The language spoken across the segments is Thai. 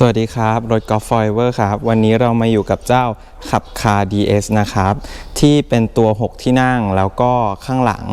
สวัสดีครับ รถกอล์ฟฟอเวอร์ครับ วันนี้เรามาอยู่กับเจ้าขับคา DS นะครับ ที่เป็นตัว 6 ที่นั่งแล้วก็ข้างหลัง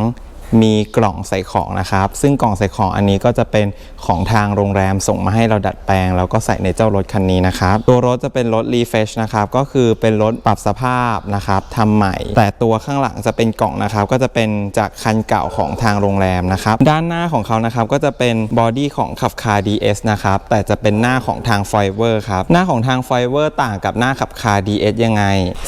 มีกล่องใส่ของนะครับ ซึ่งกล่องใส่ของอันนี้ก็จะเป็นของทางโรงแรมส่งมาให้เราดัดแปลง แล้วก็ใส่ในเจ้ารถคันนี้นะครับ ตัวรถจะเป็นรถรีเฟชนะครับ ก็คือเป็นรถปรับสภาพนะครับทำใหม่ แต่ตัวข้างหลังจะเป็นกล่องนะครับ ก็จะเป็นจากคันเก่าของทางโรงแรมนะครับ ด้านหน้าของเขานะครับก็จะเป็นบอดี้ของขับคา DS นะครับ แต่จะเป็นหน้าของทางไฟเวอร์ครับ หน้าของทางไฟเวอร์ต่างกับหน้าขับคา DS ยังไง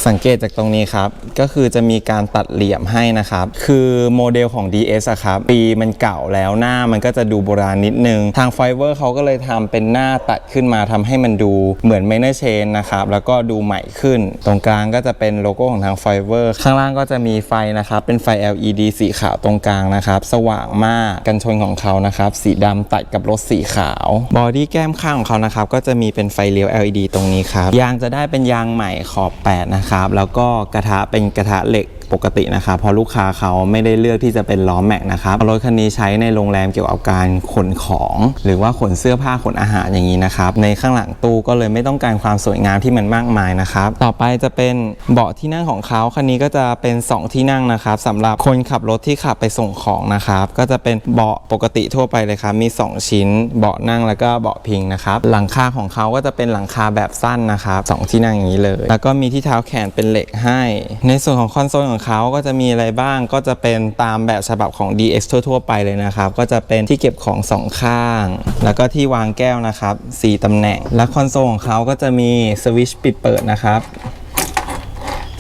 สังเกตจากตรงนี้ครับ ก็คือจะมีการตัดเหลี่ยมให้นะครับ คือโมเดลของ DS อะครับปีมันเก่าแล้วหน้ามันก็จะดูโบราณนิดนึง ทางไฟเวอร์เขาก็เลยทำเป็นหน้าตัดขึ้นมาทำให้มันดูเหมือนไมเนอร์เชนนะครับแล้วก็ดูใหม่ขึ้น ตรงกลางก็จะเป็นโลโก้ของทางไฟเวอร์ข้างล่างก็จะมีไฟนะครับเป็นไฟ LED สีขาวตรงกลางนะครับสว่างมากกันชนของเขานะครับสีดำตัดกับรถสีขาวบอดี้แก้มข้างของเขานะครับก็จะมีเป็นไฟเลี้ยว LED ตรงนี้ครับยางจะได้เป็นยางใหม่ขอบ 8 นะครับแล้วก็กระทะเป็นกระทะเหล็ก ปกตินะครับเพราะลูกค้าเขาไม่ได้เลือกที่จะเป็นล้อแม็กนะครับรถคันนี้ใช้ในโรงแรมเกี่ยวกับการขนของ หรือว่าขนเสื้อผ้าขนอาหารอย่างนี้นะครับในข้างหลังตู้ก็เลยไม่ต้องการความสวยงามที่มันมากมายนะครับต่อไปจะเป็นเบาะที่นั่งของเขาคันนี้ก็จะเป็น 2 ที่นั่งนะครับสำหรับคนขับรถที่ขับไปส่งของนะครับก็จะเป็นเบาะปกติทั่วไปเลยครับมี 2 ชิ้น เบาะนั่งแล้วก็เบาะพิงนะครับหลังคาของเขาก็จะเป็นหลังคาแบบสั้นนะครับสองที่นั่งอย่างนี้เลย แล้วก็มีที่เท้าแขนเป็นเหล็กให้ ในส่วนของคอนโซลของเขาก็จะมีอะไรบ้างก็จะเป็นตามแบบฉบับของ DX ทั่ว ๆ ไปเลยนะครับ ก็จะเป็นที่เก็บของสองข้าง แล้วก็ที่วางแก้วนะครับ4ตำแหน่ง และคอนโซลของเขาก็จะมีสวิตช์ปิดเปิดนะครับ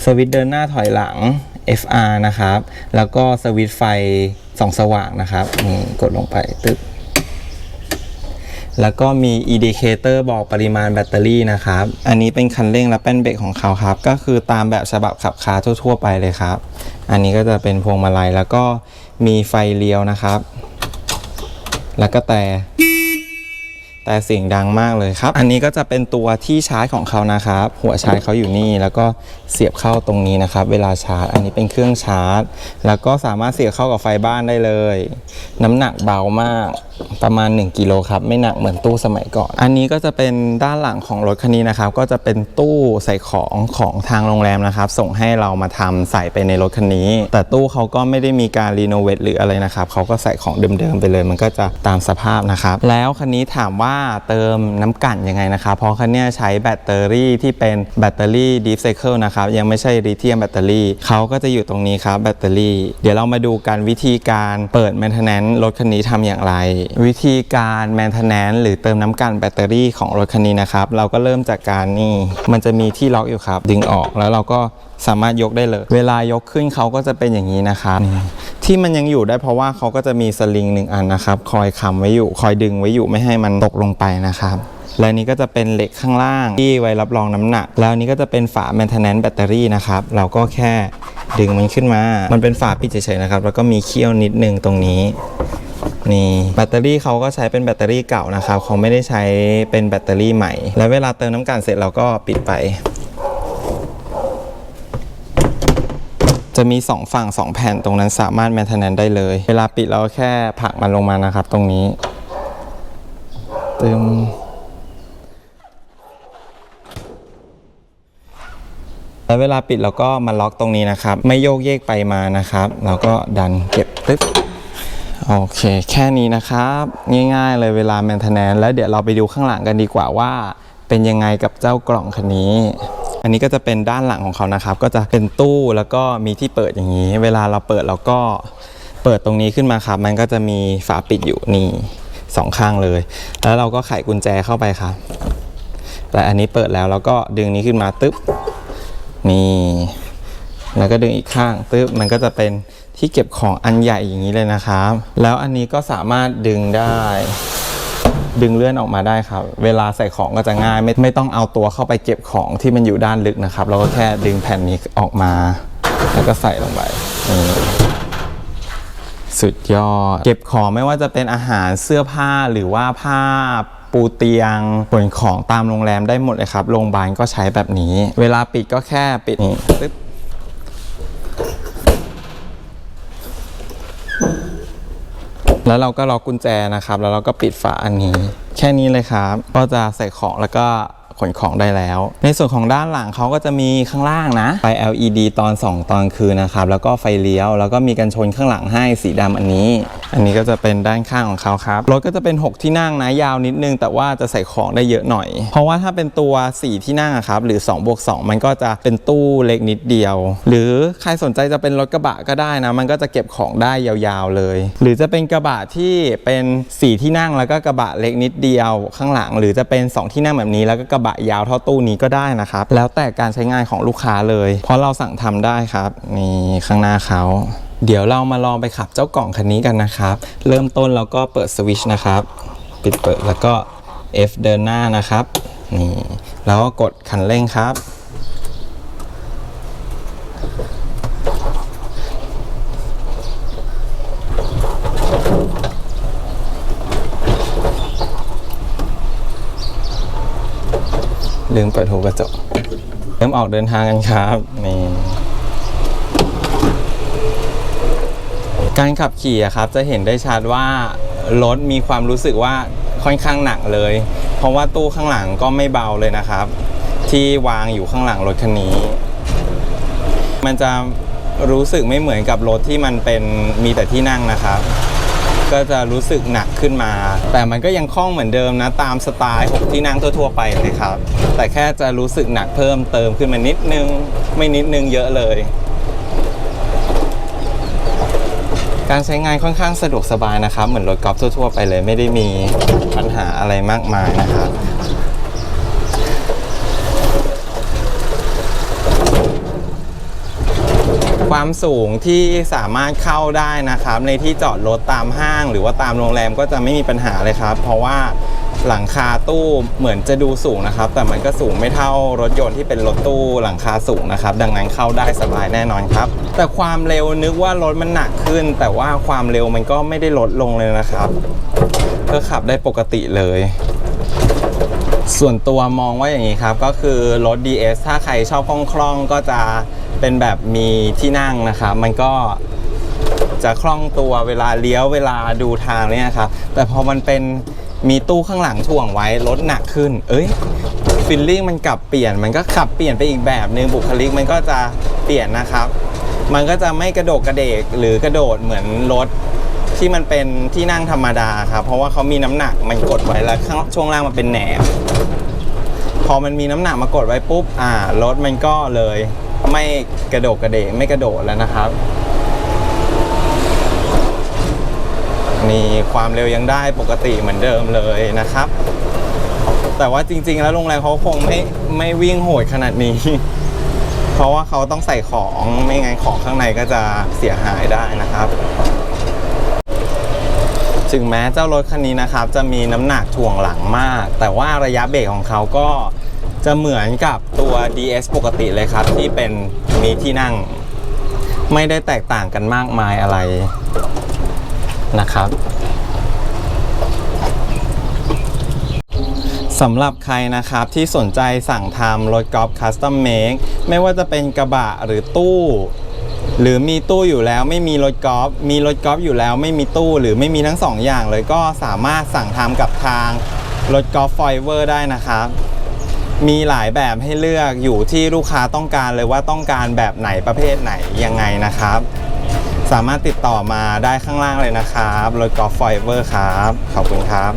สวิตช์เดินหน้าถอยหลัง FR นะครับ แล้วก็สวิตช์ไฟส่องสว่างนะครับนี่กดลงไปตึ๊บ แล้วก็มีอินดิเคเตอร์บอกปริมาณแบตเตอรี่นะครับ อันนี้เป็นคันเร่งและแป้นเบรกของเขาครับ ก็คือตามแบบฉบับขับคาทั่ว ๆ ไปเลยครับ อันนี้ก็จะเป็นพวงมาลัยแล้วก็มีไฟเลี้ยวนะครับ แล้วก็แต่ แต่เสียงดังมากเลยครับ อันนี้ก็จะเป็นตัวที่ชาร์จของเขานะครับ หัวชาร์จเขาอยู่นี่ แล้วก็เสียบเข้าตรงนี้นะครับ เวลาชาร์จ อันนี้เป็นเครื่องชาร์จ แล้วก็สามารถเสียบเข้ากับไฟบ้านได้เลย น้ำหนักเบามากประมาณ 1กิโลครับ ไม่หนักเหมือนตู้สมัยก่อน อันนี้ก็จะเป็นด้านหลังของรถคันนี้นะครับ ก็จะเป็นตู้ใส่ของของทางโรงแรมนะครับ ส่งให้เรามาทำใส่ไปในรถคันนี้ แต่ตู้เขาก็ไม่ได้มีการรีโนเวทหรืออะไรนะครับเขาก็ใส่ของเดิมๆไปเลย มันก็จะตามสภาพนะครับ แล้วคันนี้ถามว่าเติมน้ำกั่นยังไงนะครับ เพราะคันนี้ใช้แบตเตอรี่ที่เป็นแบตเตอรี่ดีฟไซเคิลนะครับยังไม่ใช่ลิเธียมแบตเตอรี่เขาก็จะอยู่ตรงนี้ครับแบตเตอรี่ เดี๋ยวเรามาดูกันวิธีการเปิด maintenance รถคันนี้ทำอย่างไร วิธีการ maintenance หรือเติมน้ำกันแบตเตอรี่ของรถคันนี้นะครับ เราก็เริ่มจากการนี่มันจะมีที่ล็อกอยู่ครับ ดึงออกแล้วเราก็ สามารถยกได้เลย เวลายกขึ้นเขาก็จะเป็นอย่างนี้นะครับนี่ที่มันยังอยู่ได้เพราะว่าเขาก็จะมีสลิงหนึ่งอันนะครับ คอยค้ำไว้อยู่ คอยดึงไว้อยู่ไม่ให้มันตกลงไปนะครับและนี้ก็จะเป็นเหล็กข้างล่างที่ไว้รับรองน้ำหนัก แล้วนี้ก็จะเป็นฝา maintenance แบตเตอรี่นะครับ เราก็แค่ดึงมันขึ้นมา มันเป็นฝาปิดเฉยๆนะครับ แล้วก็มีเขี้ยวนิดนึงตรงนี้ นี่แบตเตอรี่เขาก็ใช้เป็นแบตเตอรี่เก่านะครับ เขาไม่ได้ใช้เป็นแบตเตอรี่ใหม่ แล้วเวลาเติมน้ำกันเสร็จเราก็ปิดไป จะมี 2 ฝั่ง 2 แผ่นตรงนั้นสามารถแมนเทนแนนได้เลย เวลาปิดเราแค่ผลักมันลงมานะครับ ตรงนี้ตึมแล้วเวลาปิดเราก็มาล็อกตรงนี้นะครับ ไม่โยกเยกไปมานะครับ เราก็ดันเก็บตึ๊บโอเค แค่นี้นะครับ ง่ายๆเลยเวลา maintenance แล้วเดี๋ยวเราไปดูข้างหลังกันดีกว่าว่า เป็นยังไงกับเจ้ากล่องคันนี้ อันนี้ก็จะเป็นด้านหลังของเขานะครับ ก็จะเป็นตู้แล้วก็มีที่เปิดอย่างนี้ เวลาเราเปิดเราก็เปิดตรงนี้ขึ้นมาครับ มันก็จะมีฝาปิดอยู่นี่สองข้างเลย แล้วเราก็ไขกุญแจเข้าไปครับแต่อันนี้เปิดแล้วเราก็ดึงนี้ขึ้นมาตึ๊บนี่แล้วก็ดึงอีกข้างตึ๊บมันก็จะเป็นที่เก็บของอันใหญ่อย่างนี้เลยนะครับ แล้วอันนี้ก็สามารถดึงได้ ดึงเลื่อนออกมาได้ครับ เวลาใส่ของก็จะง่ายไม่ไม่ต้องเอาตัวเข้าไปเก็บของที่มันอยู่ด้านลึกนะครับ เราก็แค่ดึงแผ่นนี้ออกมา แล้วก็ใส่ลงไปสุดยอด เก็บของไม่ว่าจะเป็นอาหารเสื้อผ้าหรือว่าผ้าปูเตียงขนของตามโรงแรมได้หมดเลยครับ โรงพยาบาลก็ใช้แบบนี้ เวลาปิดก็แค่ปิดนี่ปึ๊บ แล้วเราก็ล็อกกุญแจนะครับ แล้วเราก็ปิดฝาอันนี้ แค่นี้เลยครับ ก็จะใส่ของแล้วก็ ขนของได้แล้ว ในส่วนของด้านหลังเขาก็จะมีข้างล่างนะไฟ LED ตอน 2 ตอนคืนนะครับแล้วก็ไฟเลี้ยว แล้วก็มีกันชนข้างหลังให้สีดำอันนี้ อันนี้ก็จะเป็นด้านข้างของเขาครับรถก็จะเป็น 6 ที่นั่งนะยาวนิดนึง แต่ว่าจะใส่ของได้เยอะหน่อย เพราะว่าถ้าเป็นตัว 4 ที่นั่งครับหรือ2บวก2มันก็จะเป็นตู้เล็กนิดเดียว หรือใครสนใจจะเป็นรถกระบะก็ได้นะ มันก็จะเก็บของได้ยาวๆเลย หรือจะเป็นกระบะที่เป็น 4 ที่นั่งแล้วก็กระบะเล็กนิดเดียวข้างหลัง หรือจะเป็น 2 ที่นั่งแบบนี้แล้วก็กระบะยาวเท่าตู้นี้ก็ได้นะครับ แล้วแต่การใช้งานของลูกค้าเลย เพราะเราสั่งทำได้ครับ นี่ข้างหน้าเขาเดี๋ยวเรามาลองไปขับเจ้ากล่องคันนี้กันนะครับ เริ่มต้นเราก็เปิดสวิชนะครับ ปิดเปิดแล้วก็ F เดินหน้านะครับ นี่ แล้วก็กดคันเร่งครับ ลืมเปิดหูกระจกเริ่มออกเดินทางกันครับนี่การขับขี่อะครับจะเห็นได้ชัดว่ารถมีความรู้สึกว่าค่อนข้างหนักเลย เพราะว่าตู้ข้างหลังก็ไม่เบาเลยนะครับ ที่วางอยู่ข้างหลังรถคันนี้ มันจะรู้สึกไม่เหมือนกับรถที่มันเป็นมีแต่ที่นั่งนะครับ ก็จะรู้สึกหนักขึ้นมา แต่มันก็ยังคล่องเหมือนเดิมนะ ตามสไตล์6ที่นั่งทั่วๆไปเลยครับ แต่แค่จะรู้สึกหนักเพิ่มเติมขึ้นมานิดนึง ไม่นิดนึงเยอะเลย การใช้งานค่อนข้างสะดวกสบายนะครับ เหมือนรถกอล์ฟทั่วๆไปเลย ไม่ได้มีปัญหาอะไรมากมายนะครับ ความสูงที่สามารถเข้าได้นะครับ ในที่จอดรถตามห้าง หรือว่าตามโรงแรมก็จะไม่มีปัญหาเลยครับ เพราะว่าหลังคาตู้เหมือนจะดูสูงนะครับ แต่มันก็สูงไม่เท่ารถยนต์ที่เป็นรถตู้หลังคาสูงนะครับ ดังนั้นเข้าได้สบายแน่นอนครับ แต่ความเร็วนึกว่ารถมันหนักขึ้น แต่ว่าความเร็วมันก็ไม่ได้ลดลงเลยนะครับก็ขับได้ปกติเลย ส่วนตัวมองว่าอย่างนี้ครับ ก็คือรถ DS ถ้าใครชอบคล่องๆก็จะ เป็นแบบมีที่นั่งนะครับมันก็จะคล่องตัวเวลาเลี้ยวเวลาดูทางเนี่ยครับแต่พอมันเป็นมีตู้ข้างหลังถ่วงไว้รถหนักขึ้น เอ้ยฟิลลิ่งมันกลับเปลี่ยนมันก็ขับเปลี่ยนไปอีกแบบหนึ่งบุคลิกมันก็จะเปลี่ยนนะครับ มันก็จะไม่กระโดดกระเดกหรือกระโดดเหมือนรถที่มันเป็นที่นั่งธรรมดาครับเพราะว่าเขามีน้ำหนักมันกดไว้แล้วช่วงล่างมันเป็นแหนบพอมันมีน้ำหนักมากดไว้ปุ๊บอ่ารถมันก็เลย ไม่กระโดดกระเดกไม่กระโดดแล้วนะครับ นี่ความเร็วยังได้ปกติเหมือนเดิมเลยนะครับ แต่ว่าจริง ๆ แล้วโรงแรมเขาคงไม่ไม่วิ่งโหดขนาดนี้ เพราะว่าเขาต้องใส่ของไม่งั้นของข้างในก็จะเสียหายได้นะครับถึงแม้เจ้ารถคันนี้นะครับจะมีน้ำหนักถ่วงหลังมาก แต่ว่าระยะเบรกของเขาก็ จะเหมือนกับตัว DS ปกติเลยครับ ที่เป็นมีที่นั่ง ไม่ได้แตกต่างกันมากมายอะไรนะครับสำหรับใครนะครับที่สนใจสั่งทำรถกอล์ฟคัสตอมเมคไม่ว่าจะเป็นกระบะหรือตู้ หรือมีตู้อยู่แล้วไม่มีรถกอล์ฟมีรถกอล์ฟอยู่แล้วไม่มีตู้หรือไม่มีทั้งสองอย่างเลยก็สามารถสั่งทำกับทางรถกอล์ฟไฟเวอร์ได้นะครับ มีหลายแบบให้เลือกอยู่ที่ลูกค้าต้องการเลยว่าต้องการแบบไหนประเภทไหนยังไงนะครับ สามารถติดต่อมาได้ข้างล่างเลยนะครับรถกอล์ฟไฟเวอร์ครับ ขอบคุณครับ